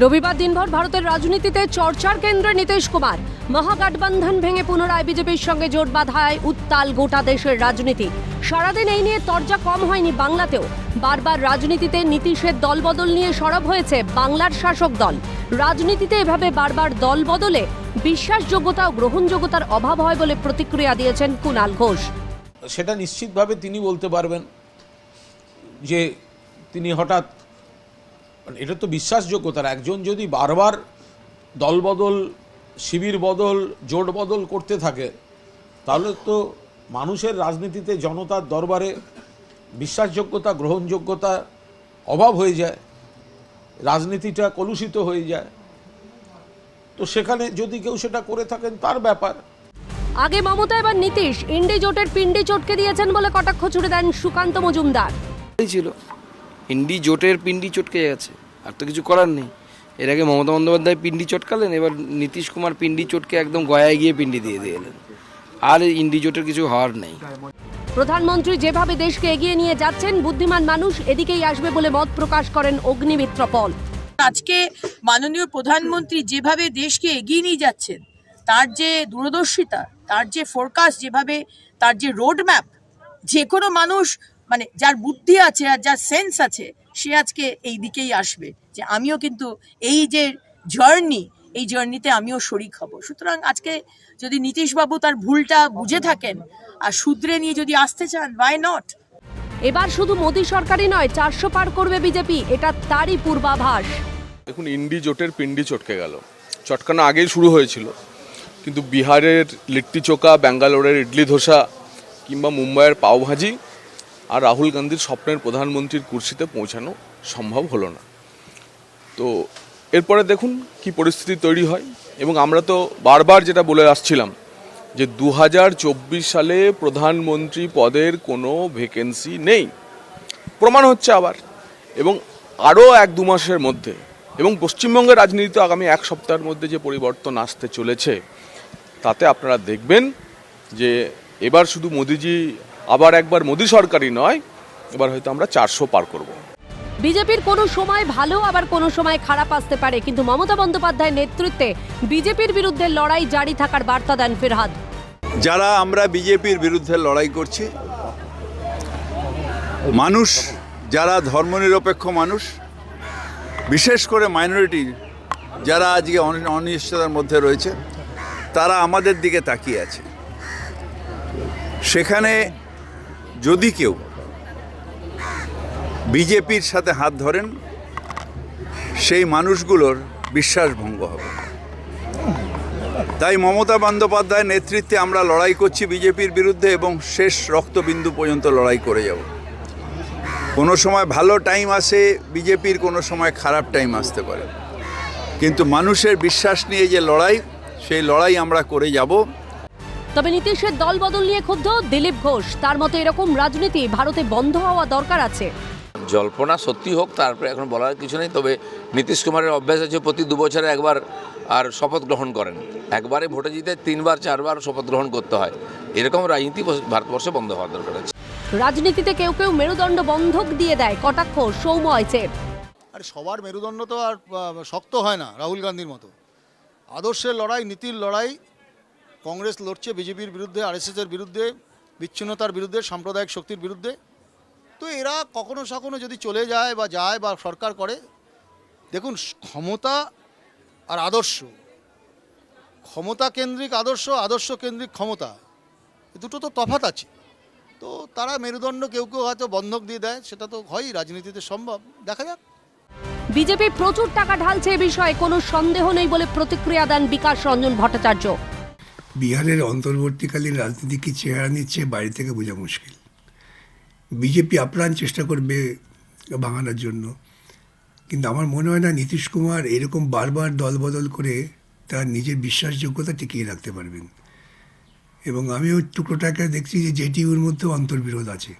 রবিবার দিনভর ভারতের রাজনীতিতে চর্চার কেন্দ্রে নীতিশ কুমার। মহাগঠবন্ধন ভেঙে পুনরায় বিজেপির সঙ্গে জোট বাঁধায় উত্তাল গোটা দেশের রাজনীতি। সারাদিন এই নিয়ে তর্জা কম হয়নি বাংলাতেও। বারবার রাজনীতিতে নীতিশের দলবদল নিয়ে সরব হয়েছে বাংলার শাসক দল। রাজনীতিতে এভাবে বারবার দল বদলে বিশ্বাসযোগ্যতা ও গ্রহণযোগ্যতার অভাব হয় বলে প্রতিক্রিয়া দিয়েছেন কুণাল ঘোষ। সেটা নিশ্চিতভাবে তিনি বলতে পারবেন যে তিনি হঠাৎ এটা তো বিশ্বাসযোগ্যতার একজন যদি বারবার দলবদল শিবির বদল জোট বদল করতে থাকে তাহলে তো মানুষের রাজনীতিতে জনতার দরবারে বিশ্বাসযোগ্যতা গ্রহণযোগ্যতা অভাব হয়ে যায় রাজনীতিটা কলুষিত হয়ে যায়। তো সেখানে যদি কেউ সেটা করে থাকেন তার ব্যাপার। আগে মমতা এবার নীতিশ। ইন্ডি জোটের পিন্ডি চটকে দিয়েছেন বলে কটাক্ষ ছুড়ে দেন সুকান্ত মজুমদার। ছিল পিন্ডি জোটের পিন্ডি চটকে গেছে। আর তো কিছু করার নেই। এর আগে মমতা বন্দ্যোপাধ্যায় পিন্ডি চটকালেন এবার নীতিশ কুমার পিন্ডি চটকে একদম গয়ায় গিয়ে পিন্ডি দিয়ে দিয়ে এলেন। আর ইন্ডি জোটের কিছু হওয়ার নেই। প্রধানমন্ত্রী যেভাবে দেশকে এগিয়ে নিয়ে যাচ্ছেন বুদ্ধিমান মানুষ এদিকেই আসবে বলে মত প্রকাশ করেন অগ্নিমিত্র পল। আজকে মাননীয় প্রধানমন্ত্রী যেভাবে দেশকে এগিয়ে নিয়ে যাচ্ছেন তার যে দূরদর্শিতা তার যে ফোরকাস্ট যেভাবে তার যে রোড ম্যাপ যে কোনো মানুষ মানে যার বুদ্ধি আছে আর যার সেন্স আছে সে আজকে এই দিকেই আসবে। যে আমিও কিন্তু এই যে জার্নি এই জার্নিতে আমিও শরিক হব। সুতরাং আজকে যদি নীতিশবাবু তার ভুলটা বুঝে থাকেন আর শুধরে নিয়ে যদি আসতে চান ওয়াই নট এবার শুধু মোদী সরকারই নয় চারশো পার করবে বিজেপি। এটা তারই পূর্বাভাস। দেখুন ইন্ডি জোটের পিন্ডি চটকে গেল। চটকানো আগেই শুরু হয়েছিল। কিন্তু বিহারের লিট্টি চোকা ব্যাঙ্গালোরের ইডলি ধোসা কিংবা মুম্বাইয়ের পাওভাজি আর রাহুল গান্ধীর স্বপ্নের প্রধানমন্ত্রীর কুর্সিতে পৌঁছানো সম্ভব হলো না। তো এরপরে দেখুন কি পরিস্থিতি তৈরি হয়। এবং আমরা তো বারবার যেটা বলে আসছিলাম যে দু হাজার চব্বিশ সালে প্রধানমন্ত্রী পদের কোনো ভ্যাকেন্সি নেই। প্রমাণ হচ্ছে আবার। এবং আরও এক দু মাসের মধ্যে এবং পশ্চিমবঙ্গের রাজনীতিতে আগামী এক সপ্তাহের মধ্যে যে পরিবর্তন আসতে চলেছে, তাতে আপনারা দেখবেন যে এবার শুধু মোদিজি আবার একবার মোদী সরকারই নয় এবার হয়তো আমরা চারশো পার করব। বিজেপির কোনো সময় ভালো আবার কোনো সময় খারাপ আসতে পারে কিন্তু মমতা বন্দ্যোপাধ্যায়ের নেতৃত্বে বিজেপির বিরুদ্ধে লড়াই জারি থাকার বার্তা দেন ফিরহাদ। যারা আমরা বিজেপির বিরুদ্ধে লড়াই করছি মানুষ যারা ধর্মনিরপেক্ষ মানুষ বিশেষ করে মাইনরিটি যারা আজকে অনি- অনিশ্চয়তার মধ্যে রয়েছে তারা আমাদের দিকে তাকিয়ে আছে। সেখানে যদি কেউ বিজেপির সাথে হাত ধরেন, সেই মানুষগুলোর বিশ্বাসভঙ্গ হবে। তাই মমতা বন্দ্যোপাধ্যায়ের নেতৃত্বে আমরা লড়াই করছি বিজেপির বিরুদ্ধে এবং শেষ রক্তবিন্দু পর্যন্ত লড়াই করে যাব। কোনো সময় ভালো টাইম আসে, বিজেপির কোনো সময় খারাপ টাইম আসতে পারে। কিন্তু মানুষের বিশ্বাস নিয়ে যে লড়াই, সেই লড়াই আমরা করে যাব। তবে নীতিশের দল বদল নিয়ে ক্ষুব্ধ দিলীপ ঘোষ। তার মতে এরকম রাজনীতি ভারতে বন্ধ হওয়া দরকার আছে। জল্পনা সত্যি হোক তারপরে এখন বলার কিছু নেই তবে নীতিশ কুমারের অভ্যাস আছে প্রতি দু বছরে একবার আর শপথ গ্রহণ করেন। একবারে ভোটে জিতে তিনবার চারবার শপথ গ্রহণ করতে হয়। এরকম রাজনীতি ভারতবর্ষে বন্ধ হওয়ার দরকার আছে। রাজনীতিতে কেউ কেউ মেরুদণ্ড বন্ধক দিয়ে দেয় কটাক্ষ সৌম্য আইচের। আরে সবার মেরুদণ্ড তো আর শক্ত হয় না রাহুল গান্ধীর মতো। আদর্শের লড়াই নীতির লড়াই কংগ্রেস লড়ছে বিজেপির বিরুদ্ধে আরএসএসের বিরুদ্ধে, বিচ্ছিন্নতার বিরুদ্ধে, সাম্প্রদায়িক শক্তির বিরুদ্ধে। তো এরা কখনো সখনো যদি চলে যায় বা যায় বা সরকার করে, দেখুন, ক্ষমতা আর আদর্শ, ক্ষমতা কেন্দ্রিক আদর্শ আদর্শ কেন্দ্রিক ক্ষমতা দুটো তো তফাত আছে। তো তারা মেরুদণ্ড কেউ কেউ হয়তো বন্ধক দিয়ে দেয়, সেটা তো হয়ই, রাজনীতিতে সম্ভব, দেখা যাক। বিজেপি প্রচুর টাকা ঢালছে এ বিষয়ে, কোনো সন্দেহ নেই বলে প্রতিক্রিয়া দেন বিকাশ রঞ্জন ভট্টাচার্য। বিহারের অন্তর্বর্তীকালীন রাজনীতি কি চেহারা নিচ্ছে বাইরে থেকে বোঝা মুশকিল। বিজেপি আপ্রাণ চেষ্টা করবে ভাঙানোর জন্য। কিন্তু আমার মনে হয় না নীতিশ কুমার এরকম বারবার দলবদল করে তার নিজের বিশ্বাসযোগ্যতা টিকিয়ে রাখতে পারবেন। এবং আমি ওই টুকরোটাকে দেখছি যে জেটিউর মধ্যেও অন্তর্বিরোধ আছে।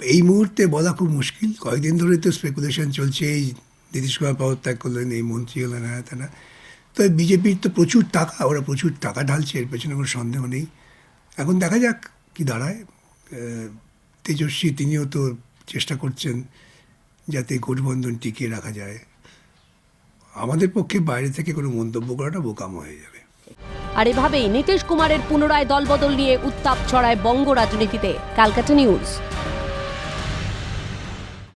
এই মুহূর্তে বলা খুব মুশকিল। কয়েকদিন ধরে তো স্পেকুলেশন চলছে এই নীতিশ কুমার পদত্যাগ করলেন এই মন্ত্রী হলেন হ্যাঁ তা না? তো বিজেপির তো প্রচুর টাকা, ওরা প্রচুর টাকা ঢালছে, এর পেছনে কোনো সন্দেহ নেই। এখন দেখা যাক কি দাঁড়ায়। তেজস্বী, তিনিও তো চেষ্টা করছেন যাতে গঠবন্ধন টিকিয়ে রাখা যায়। আমাদের পক্ষে বাইরে থেকে কোনো মন্তব্য করাটা বোকাম হয়ে যাবে। আর এভাবেই নীতিশ কুমারের পুনরায় দলবদল নিয়ে উত্তাপ ছড়ায় বঙ্গ রাজনীতিতে। Calcutta news.